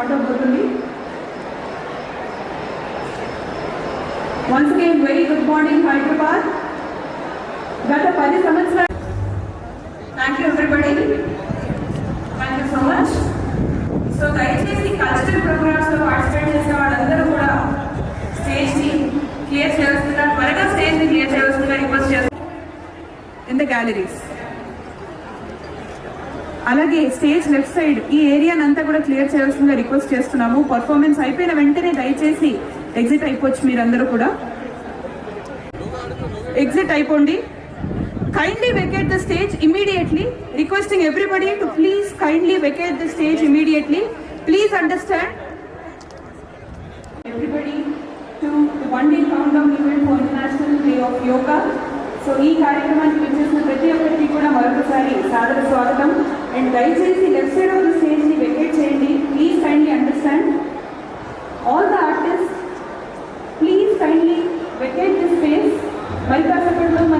Start అవబోతుంది once again very good morning Hyderabad గత పది సంవత్సరాలు thank you everybody thank you so much so దయచేసి కల్చరల్ ప్రోగ్రామ్స్లో పార్టిసిపేట్ చేసిన వాళ్ళందరూ కూడా స్టేజ్ని క్లియర్ చేస్తున్నారు త్వరగా స్టేజ్ని క్లియర్ చేయాల్సిందిగా రిక్వెస్ట్ చేస్తున్నారు ఇన్ ద గ్యాలరీస్ అలాగే స్టేజ్ లెఫ్ట్ సైడ్ ఈ ఏరియాని అంతా కూడా క్లియర్ చేయాల్సిందిగా రిక్వెస్ట్ చేస్తున్నాము. పర్ఫార్మెన్స్ అయిపోయిన వెంటనే దయచేసి ఎగ్జిట్ అయిపోవచ్చు మీరందరూ కూడా. ఎగ్జిట్ అయిపోండి. Kindly vacate the stage immediately requesting everybody to please kindly vacate the stage immediately please understand everybody to one day count yoga so ఈ కార్యక్రమానికి ప్రతి ఒక్కరికి దయచేసి లెఫ్ట్ సైడ్ ఆఫ్ ద స్టేజ్ని వెకేట్ చేయండి. Please kindly understand all the artist please kindly vacate the space మరి కాసేపట్లో మన